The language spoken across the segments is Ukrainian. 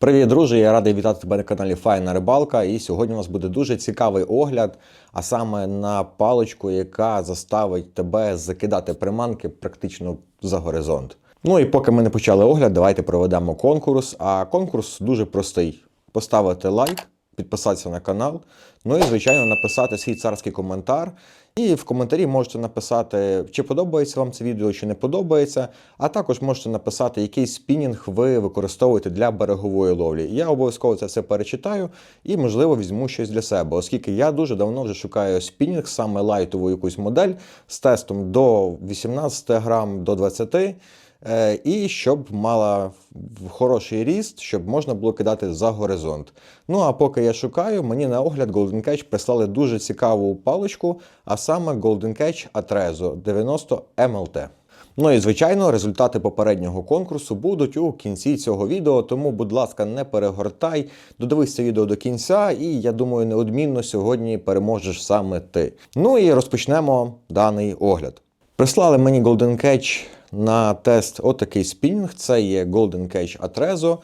Привіт, друже! Я радий вітати тебе на каналі Файна Рибалка. І сьогодні у нас буде дуже цікавий огляд, а саме на паличку, яка заставить тебе закидати приманки практично за горизонт. Ну і поки ми не почали огляд, давайте проведемо конкурс. А конкурс дуже простий: поставити лайк, підписатися на канал. Ну і, звичайно, написати свій царський коментар. І в коментарі можете написати, чи подобається вам це відео, чи не подобається. А також можете написати, який спінінг ви використовуєте для берегової ловлі. Я обов'язково це все перечитаю і, можливо, візьму щось для себе, оскільки я дуже давно вже шукаю спінінг, саме лайтову якусь модель з тестом до 18 грам до 20. Е, І щоб мала хороший ріст, щоб можна було кидати за горизонт. Ну а поки я шукаю, мені на огляд Golden Catch прислали дуже цікаву паличку, а саме Golden Catch Atrezo 90 MLT. Ну і звичайно, результати попереднього конкурсу будуть у кінці цього відео. Тому, будь ласка, не перегортай, додивись це відео до кінця, і я думаю, неодмінно сьогодні переможеш саме ти. Ну і розпочнемо даний огляд. Прислали мені Golden Catch на тест отакий спінінг. Це є Golden Cage Atrezo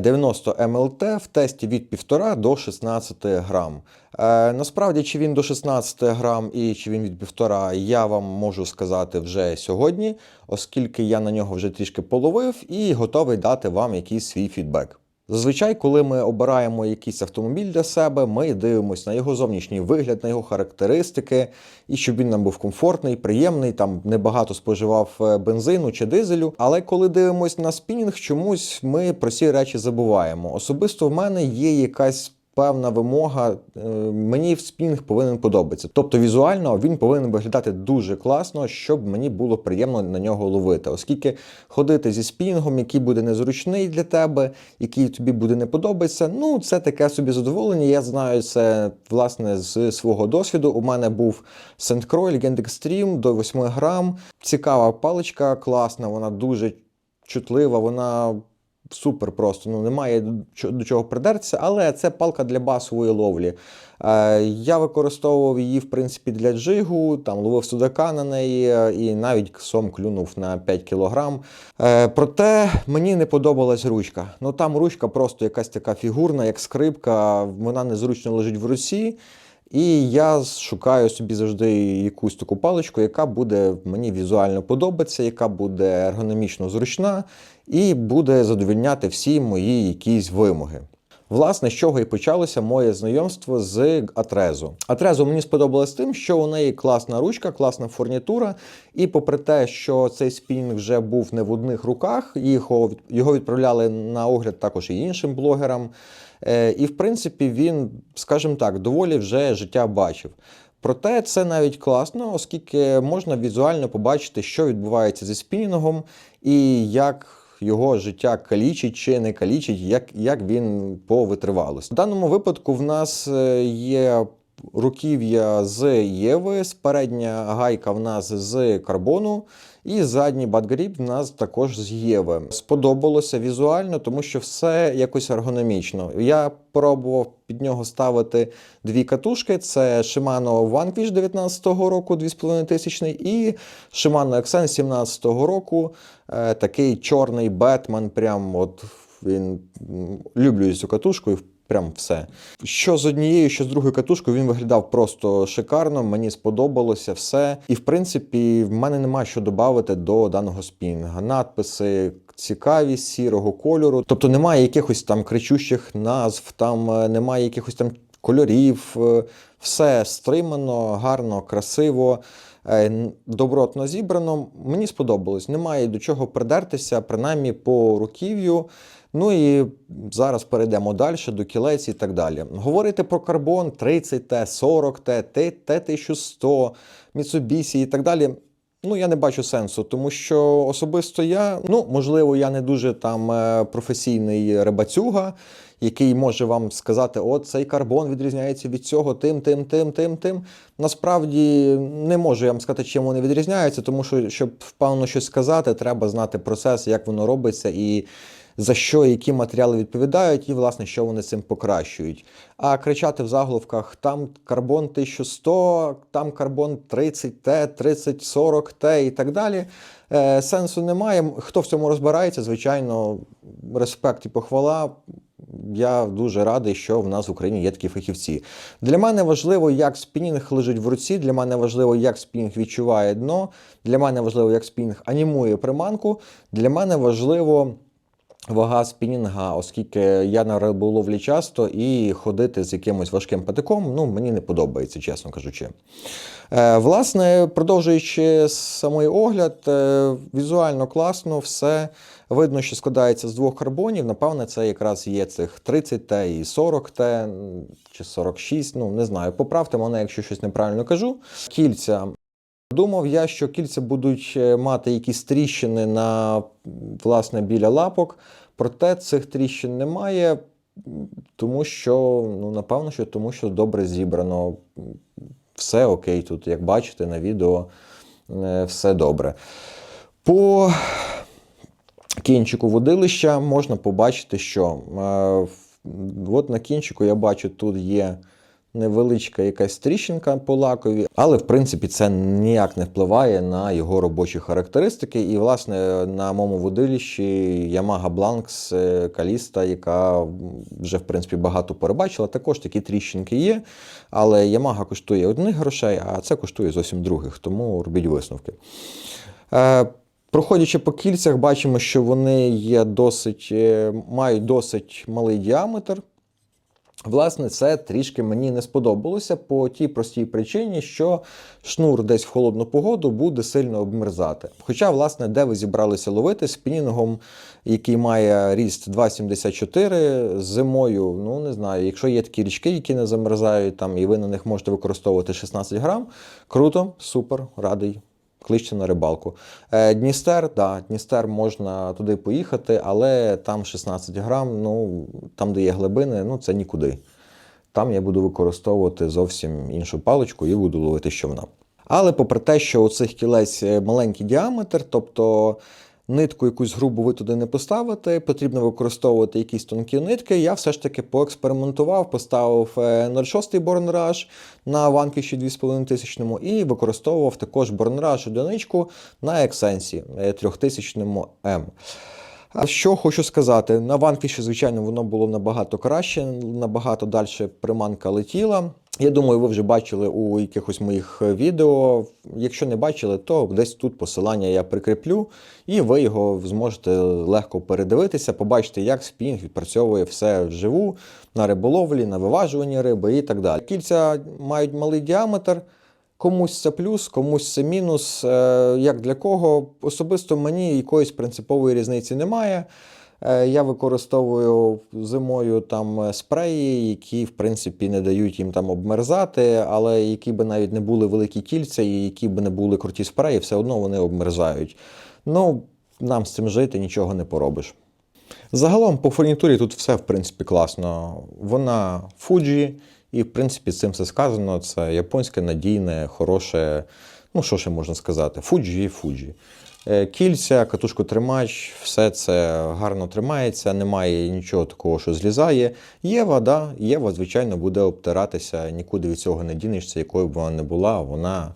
90 MLT в тесті від 1,5 до 16 грам. Е, насправді, чи він до 16 грам і чи він від 1,5, я вам можу сказати вже сьогодні, оскільки я на нього вже трішки половив і готовий дати вам якийсь свій фідбек. Зазвичай, коли ми обираємо якийсь автомобіль для себе, ми дивимося на його зовнішній вигляд, на його характеристики, і щоб він нам був комфортний, приємний, там небагато споживав е, бензину чи дизелю. Але коли дивимося на спінінг, чомусь ми про ці речі забуваємо. Особисто в мене є якась. Певна вимога, е, мені в спінінг повинен подобатися. Тобто візуально він повинен виглядати дуже класно, щоб мені було приємно на нього ловити. Оскільки ходити зі спінінгом, який буде незручний для тебе, який тобі буде не подобатися, ну це таке собі задоволення. Я знаю це власне з свого досвіду. У мене був. Croix Legend Extreme до 8 грам. Цікава паличка, класна, вона дуже чутлива, вона супер просто. Ну немає до чого придертися, але це палка для басової ловлі. Е, Я використовував її, в принципі, для джигу, там ловив судака на неї, і навіть сом клюнув на 5 кілограм. Е, Проте мені не подобалась ручка. Ну там ручка просто якась така фігурна, як скрипка, вона незручно лежить в руці. І я шукаю собі завжди якусь таку паличку, яка буде мені візуально подобатися, яка буде ергономічно зручна і буде задовільняти всі мої якісь вимоги. Власне, з чого і почалося моє знайомство з Атрезо. Атрезо мені сподобалось тим, що у неї класна ручка, класна фурнітура. І попри те, що цей спінінг вже був не в одних руках, його відправляли на огляд також і іншим блогерам. Е, і, в принципі, він, скажімо так, доволі вже життя бачив. Проте це навіть класно, оскільки можна візуально побачити, що відбувається зі спінінгом і як його життя калічить чи не калічить, як як він по витривалості. В даному випадку в нас е, є руків'я з Єви, передня гайка в нас з карбону, і задній батгріб в нас також з Єви. Сподобалося візуально, тому що все якось ергономічно. Я пробував під нього ставити дві катушки: це Shimano Vanquish 19-го року, 2500 і Shimano Accent 17-го року. Е, такий чорний Бетмен. Прям от він люблю цю катушку. Прям все. Що з однією, що з другою катушкою, він виглядав просто шикарно, мені сподобалося все. І, в принципі, в мене немає що додати до даного спінга. Надписи цікаві, сірого кольору. Тобто немає якихось там кричущих назв, там е, немає якихось там кольорів. Е, все стримано, гарно, красиво. Е, добротно зібрано. Мені сподобалось. Немає до чого придертися, принаймні по руків'ю. Ну і зараз перейдемо далі до кілець і так далі. Говорити про карбон 30Т, 40Т, Т1100, Mitsubishi і так далі. Ну, я не бачу сенсу, тому що особисто я, ну, можливо, я не дуже там е, професійний рибацюга, який може вам сказати, от цей карбон відрізняється від цього тим, тим, тим, тим, тим. Насправді не можу я вам сказати, чим вони відрізняються, тому що, щоб впевнено щось сказати, треба знати процес, як воно робиться і за що які матеріали відповідають, і, власне, що вони цим покращують. А кричати в заголовках там карбон 1100, там карбон 30Т, 3040Т і так далі. Е, Сенсу немає. Хто в цьому розбирається, звичайно, респект і похвала. я дуже радий, що в нас в Україні є такі фахівці. Для мене важливо, як спінінг лежить в руці. Для мене важливо, як спінінг відчуває дно. Для мене важливо, як спінінг анімує приманку. Для мене важливо. Вага спінінга, оскільки я на риболовлі часто і ходити з якимось важким патиком, ну мені не подобається, чесно кажучи. Е, власне, продовжуючи самий огляд, е, візуально класно, все видно, що складається з двох карбонів. Напевне, це якраз є цих 30Т і 40Т чи 46, ну не знаю. Поправте мене, якщо щось неправильно кажу. Кільця Думав я, що кільця будуть е, мати якісь тріщини на власне біля лапок, проте цих тріщин немає, тому що, ну, напевно, що тому що добре зібрано. Все окей, тут, як бачите, на відео е, все добре. По кінчику водилища можна побачити, що е, от на кінчику я бачу, тут є невеличка якась тріщинка по лакові, але в принципі це ніяк не впливає на його робочі характеристики. І, власне, на моєму водилищі Yamaha Blanks Каліста, яка вже в принципі багато перебачила, також такі тріщинки є. Але Yamaha коштує одних грошей, а це коштує зовсім других, тому робіть висновки. Е, Проходячи по кільцях, бачимо, що вони є досить, е, мають досить малий діаметр. Власне, це трішки мені не сподобалося по тій простій причині, що шнур десь в холодну погоду буде сильно обмерзати. Хоча, власне, де ви зібралися ловити спінінгом, який має ріст 2,74 зимою, ну не знаю, якщо є такі річки, які не замерзають, там і ви на них можете використовувати 16 грам, круто, супер, радий кличте на рибалку. Е, Дністер, да, Дністер можна туди поїхати, але там 16 грам, ну там, де є глибини, ну це нікуди. Там я буду використовувати зовсім іншу паличку і буду ловити щовна. Але попри те, що у цих кілець е, маленький діаметр, тобто нитку якусь грубу ви туди не поставите, потрібно використовувати якісь тонкі нитки. Я все ж таки поекспериментував, поставив 0,6 е, борнраж на ванкіші 2500 і використовував також борнраж одиничку на ексенсі 3000 М. А що хочу сказати, на ванфіші, звичайно, воно було набагато краще, набагато далі приманка летіла. Я думаю, ви вже бачили у якихось моїх відео. Якщо не бачили, то десь тут посилання я прикріплю, і ви його зможете легко передивитися, побачити, як спінг відпрацьовує все вживу на риболовлі, на виважуванні риби і так далі. Кільця мають малий діаметр. Комусь це плюс, комусь це мінус. Е, як для кого? Особисто мені якоїсь принципової різниці немає. Е, я використовую зимою там спреї, які в принципі не дають їм там обмерзати, але які би навіть не були великі кільця, і які би не були круті спреї, все одно вони обмерзають. Ну, нам з цим жити нічого не поробиш. Загалом по фурнітурі тут все в принципі класно. Вона Fuji, і в принципі цим все сказано. Це японське надійне, хороше. Ну, що ще можна сказати? Fuji Fuji. Е, кільця, катушко-тримач, все це гарно тримається, немає нічого такого, що злізає. Є вода, Єва, звичайно, буде обтиратися, нікуди від цього не дінешся, якою б вона не була, вона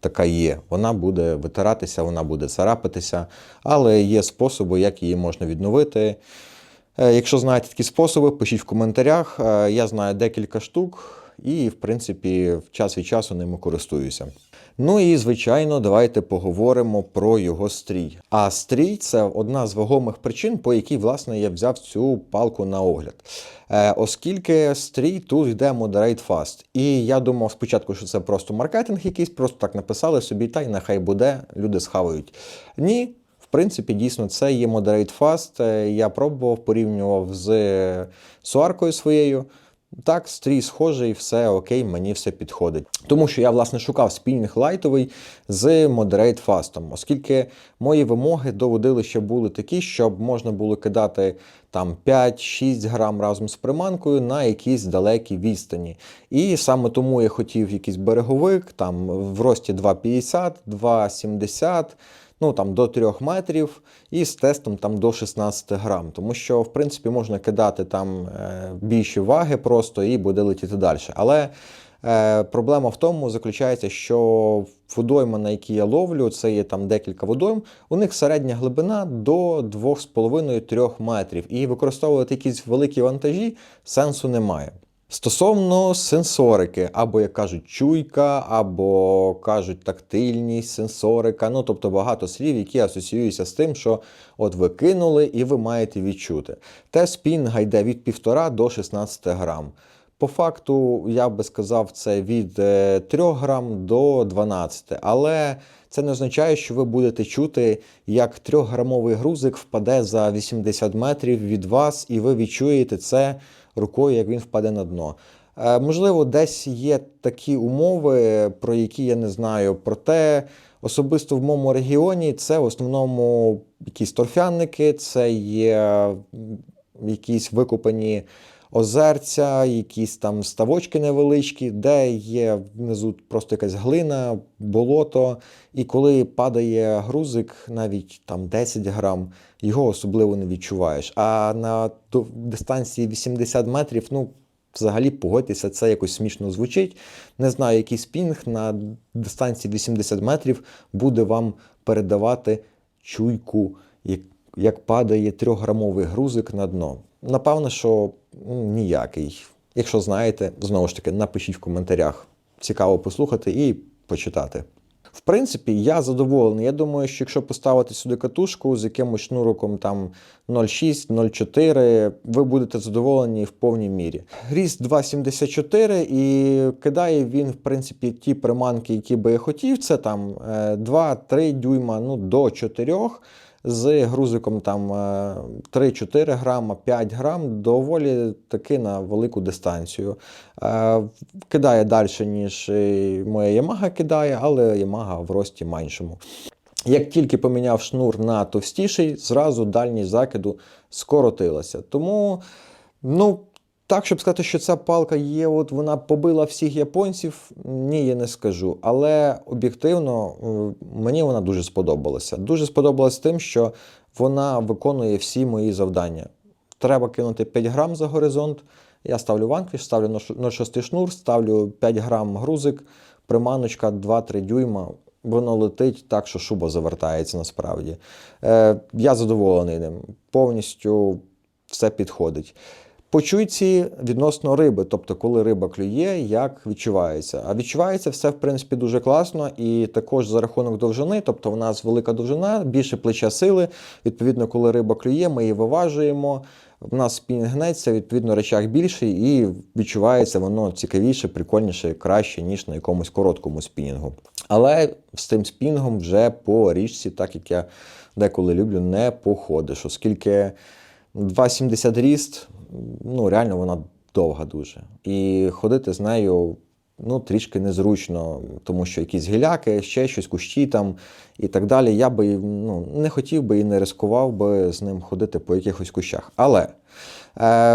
така є. Вона буде витиратися, вона буде царапатися, але є способи, як її можна відновити. Е, якщо знаєте такі способи, пишіть в коментарях. Е, я знаю декілька штук і, в принципі, час від часу ними користуюся. Ну і звичайно, давайте поговоримо про його стрій. А стрій це одна з вагомих причин, по якій власне я взяв цю палку на огляд. Е, Оскільки стрій тут йде Moderate Fast. І я думав спочатку, що це просто маркетинг якийсь, просто так написали собі, та й нехай буде, люди схавають. Ні. В принципі, дійсно, це є Moderate Fast. Е, я пробував, порівнював з суаркою своєю. Так, стрій схожий, все окей, мені все підходить. Тому що я, власне, шукав спільних лайтовий з Moderate Fast, оскільки мої вимоги до водилища були такі, щоб можна було кидати там 5-6 грам разом з приманкою на якійсь далекій відстані. І саме тому я хотів якийсь береговик, там в рості 2,50, 2,70 ну там до 3 метрів, і з тестом там до 16 грам. Тому що, в принципі, можна кидати там е, більші ваги просто і буде летіти далі. Але Е, проблема в тому заключається, що водойма, на якій я ловлю, це є там декілька водойм, у них середня глибина до 2,5-3 метрів. І використовувати якісь великі вантажі сенсу немає. Стосовно сенсорики, або як кажуть, чуйка, або кажуть тактильність, сенсорика. Ну тобто багато слів, які асоціюються з тим, що от ви кинули і ви маєте відчути. Те спінга йде від 1,5 до 16 грам. По факту, я би сказав, це від е, 3 грам до 12, але це не означає, що ви будете чути, як 3-грамовий грузик впаде за 80 метрів від вас, і ви відчуєте це рукою, як він впаде на дно. Е, Можливо, десь є такі умови, про які я не знаю. Проте особисто в моєму регіоні це в основному якісь торфянники, це є якісь викопані озерця, якісь там ставочки невеличкі, де є внизу просто якась глина, болото. І коли падає грузик, навіть там 10 грам, його особливо не відчуваєш. А на дистанції 80 метрів, ну. Взагалі, погодьтеся, це якось смішно звучить. Не знаю, який спінг на дистанції 80 метрів буде вам передавати чуйку, як, як падає трьохграмовий грузик на дно. Напевно, що ніякий. Якщо знаєте, знову ж таки, напишіть в коментарях. Цікаво послухати і почитати. В принципі, я задоволений. Я думаю, що якщо поставити сюди катушку з якимось шнуроком там 0,6, 0,4, ви будете задоволені в повній мірі. Ріст 2,74 і кидає він, в принципі, ті приманки, які би я хотів. Це там е, 2-3 дюйма, ну до 4 з грузиком там е, 3-4 грама, 5 грам, доволі таки на велику дистанцію. Е, Кидає далі, ніж е, моя Yamaha кидає, але Yamaha в рості меншому. Як тільки поміняв шнур на товстіший, зразу дальність закиду скоротилася. Тому, ну, так, щоб сказати, що ця палка є, от вона побила всіх японців, ні, я не скажу. Але об'єктивно е, мені вона дуже сподобалася. Дуже сподобалась тим, що вона виконує всі мої завдання. Треба кинути 5 грам за горизонт. Я ставлю ванквіш, ставлю на ш- 6 шнур, ставлю 5 грам грузик, приманочка 2-3 дюйма. Воно летить так, що шуба завертається насправді. Е, я задоволений ним. Повністю все підходить. По чуйці відносно риби, тобто коли риба клює, як відчувається. А відчувається все, в принципі, дуже класно, і також за рахунок довжини, тобто в нас велика довжина, більше плеча сили. Відповідно, коли риба клює, ми її виважуємо. В нас спінінг гнеться, відповідно, речах більший, і відчувається воно цікавіше, прикольніше, краще, ніж на якомусь короткому спінінгу. Але з тим спінгом вже по річці, так як я деколи люблю, не походиш, оскільки 2,70 ріст, ну реально вона довга дуже. І ходити з нею ну, трішки незручно, тому що якісь гіляки, ще щось, кущі там і так далі. Я би ну, не хотів би і не ризикував би з ним ходити по якихось кущах. Але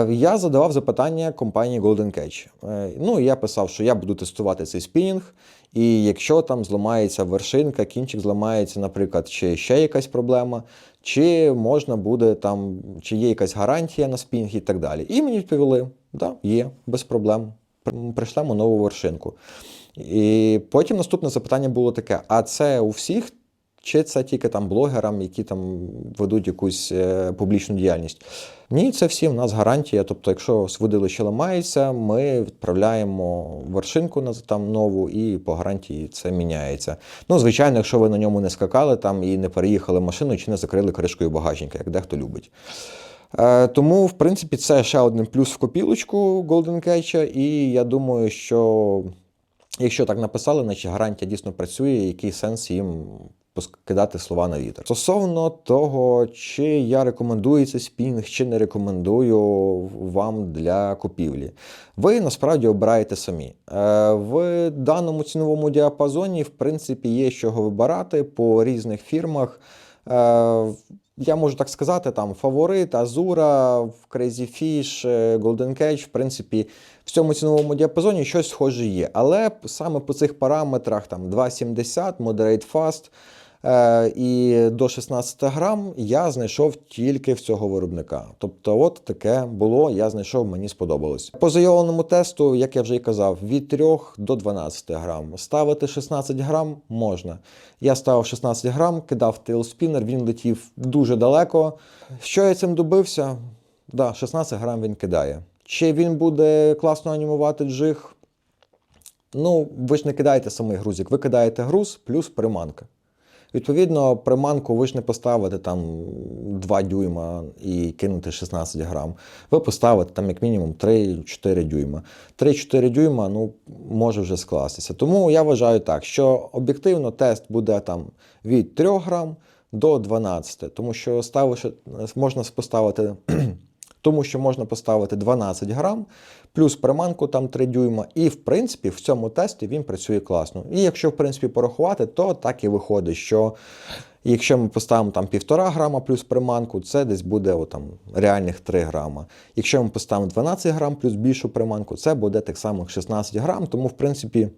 я задавав запитання компанії Golden Catch. Е, ну, я писав, що я буду тестувати цей спінінг. І якщо там зламається вершинка, кінчик зламається, наприклад, чи ще якась проблема, чи можна буде там, чи є якась гарантія на спінг і так далі. І мені відповіли: да, є, без проблем. При- Пришлемо нову вершинку. І потім наступне запитання було таке: а це у всіх? Чи це тільки там блогерам, які там ведуть якусь е, публічну діяльність? Ні, це всі в нас гарантія. Тобто, якщо сводилище ламається, ми відправляємо вершинку на там нову, і по гарантії це міняється. Ну, звичайно, якщо ви на ньому не скакали там і не переїхали машиною, чи не закрили кришкою багажника, як дехто любить. Е, тому, в принципі, це ще один плюс в копілочку Golden Catch, і я думаю, що якщо так написали, значить гарантія дійсно працює, який сенс їм поскидати слова на вітер. Стосовно того, чи я рекомендую цей спінг, чи не рекомендую вам для купівлі. Ви насправді обираєте самі. Е, В даному ціновому діапазоні, в принципі, є чого вибирати по різних фірмах. Е, я можу так сказати, там фаворит, Азура, Crazy Fish, е, Golden Catch, в принципі, в цьому ціновому діапазоні щось схоже є. Але саме по цих параметрах там 2,70, Moderate Fast, і до 16 грам я знайшов тільки в цього виробника. Тобто, от таке було, я знайшов, мені сподобалось. По заявленому тесту, як я вже і казав, від 3 до 12 грам. Ставити 16 грам можна. Я ставив 16 грам, кидав тейлспінер, він летів дуже далеко. Що я цим добився? Да, 16 грам він кидає. Чи він буде класно анімувати джиг? Ну, ви ж не кидаєте самий грузик, ви кидаєте груз плюс приманка. Відповідно, приманку ви ж не поставите там 2 дюйма і кинути 16 грам. Ви поставите там як мінімум 3-4 дюйма. 3-4 дюйма ну, може вже скластися. Тому я вважаю так, що об'єктивно тест буде там від 3 грам до 12, тому що ставиш, можна поставити. Тому що можна поставити 12 грам, плюс приманку там 3 дюйма, і в принципі в цьому тесті він працює класно. І якщо в принципі порахувати, то так і виходить, що якщо ми поставимо там 1,5 грама плюс приманку, це десь буде о, там, реальних 3 грама. Якщо ми поставимо 12 грам плюс більшу приманку, це буде так само 16 грам. Тому, в принципі,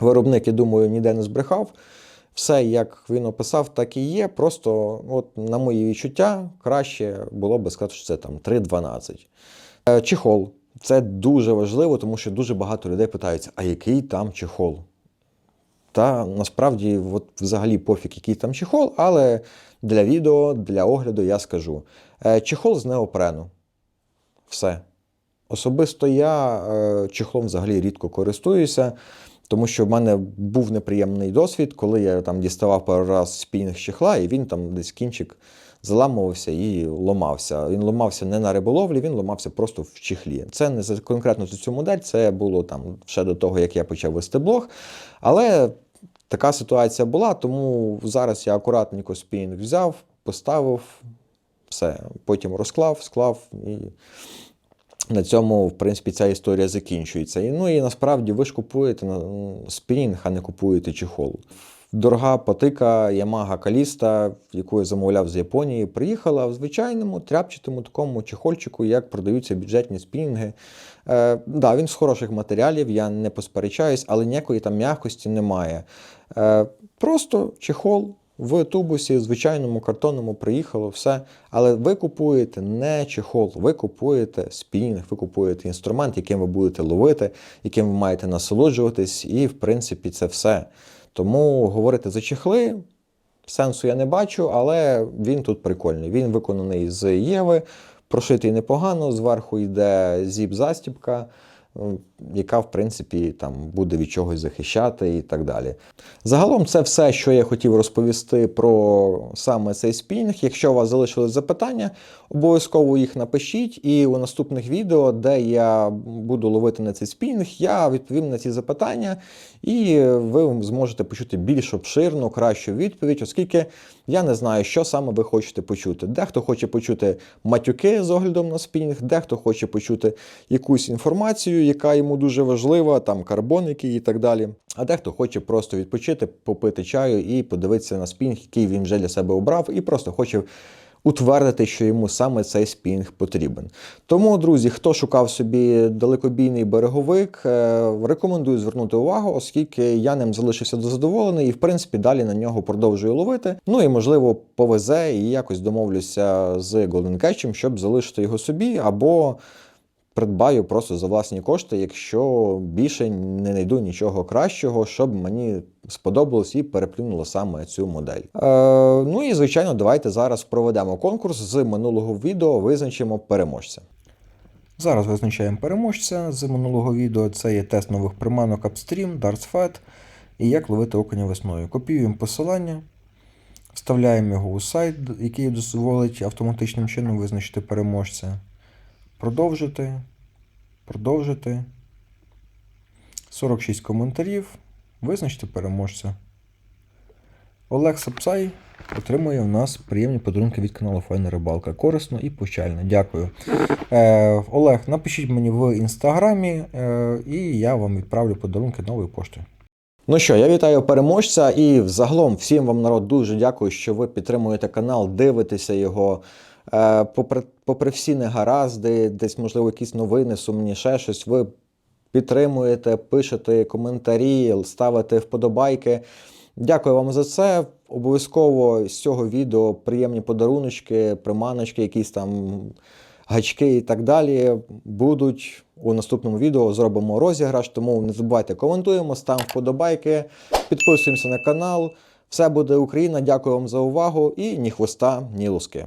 виробник, я думаю, ніде не збрехав. Все, як він описав, так і є. Просто, от, на мої відчуття, краще було би сказати, що це там 3,12. Е, Чехол. Це дуже важливо, тому що дуже багато людей питаються, а який там чехол? Та насправді, от взагалі пофіг, який там чехол, але для відео, для огляду я скажу. Е, Чехол з неопрену. Все. Особисто я е, чехлом взагалі рідко користуюся. Тому що в мене був неприємний досвід, коли я там діставав пару раз спінінг чехла, і він там десь кінчик заламувався і ломався. Він ломався не на риболовлі, він ломався просто в чехлі. Це не конкретно за цю модель, це було там ще до того, як я почав вести блог. Але така ситуація була, тому зараз я акуратненько спінінг взяв, поставив, все, потім розклав, склав і. На цьому, в принципі, ця історія закінчується. І, ну і насправді ви ж купуєте спінінг, а не купуєте чехол. Дорога патика Yamaha Kalista, яку я замовляв з Японії, приїхала в звичайному тряпчатому такому чехольчику, як продаються бюджетні спінінги. Е, да, Він з хороших матеріалів, я не посперечаюсь, але ніякої там м'якості немає. Е, Просто чехол в тубусі, звичайному картонному приїхало все. Але ви купуєте не чехол, ви купуєте спінінг, ви купуєте інструмент, яким ви будете ловити, яким ви маєте насолоджуватись, і в принципі це все. Тому говорити за чехли. Сенсу я не бачу, але він тут прикольний. Він виконаний з Єви, прошитий непогано, зверху йде зіп-застібка. Ну, яка, в принципі, там буде від чогось захищати і так далі. Загалом, це все, що я хотів розповісти про саме цей спінінг. Якщо у вас залишились запитання, обов'язково їх напишіть, і у наступних відео, де я буду ловити на цей спінінг, я відповім на ці запитання, і ви зможете почути більш обширну, кращу відповідь, оскільки я не знаю, що саме ви хочете почути. Дехто хоче почути матюки з оглядом на спінінг, дехто хоче почути якусь інформацію, яка йому дуже важлива, там карбоники і так далі. А дехто хоче просто відпочити, попити чаю і подивитися на спінінг, який він вже для себе обрав, і просто хоче утвердити, що йому саме цей спінг потрібен. Тому, друзі, хто шукав собі далекобійний береговик, е, рекомендую звернути увагу, оскільки я ним залишився задоволений і, в принципі, далі на нього продовжую ловити. Ну і, можливо, повезе і якось домовлюся з Golden Catch, щоб залишити його собі або придбаю просто за власні кошти, якщо більше не знайду нічого кращого, щоб мені сподобалось і переплюнуло саме цю модель. Е, Ну і звичайно, давайте зараз проведемо конкурс з минулого відео, визначимо переможця. Зараз визначаємо переможця з минулого відео. Це є тест нових приманок Upstream, Darts Fat і як ловити окуня весною. Копіюємо посилання, вставляємо його у сайт, який дозволить автоматичним чином визначити переможця. Продовжити. Продовжити. 46 коментарів. Визначте переможця. Олег Сапсай отримує у нас приємні подарунки від каналу Файна Рибалка. Корисно і пощально. Дякую. Е, Олег, напишіть мені в інстаграмі, е, і я вам відправлю подарунки новою поштою. Ну що, я вітаю переможця і взагалом всім вам народ дуже дякую, що ви підтримуєте канал, дивитеся його. Е, попри попри всі негаразди, десь, можливо, якісь новини, сумні, ще щось, ви підтримуєте, пишете коментарі, ставите вподобайки. Дякую вам за це. Обов'язково з цього відео приємні подаруночки, приманочки, якісь там гачки і так далі будуть у наступному відео. Зробимо розіграш, тому не забувайте коментуємо, ставимо вподобайки, підписуємося на канал. Все буде Україна. Дякую вам за увагу і ні хвоста, ні луски.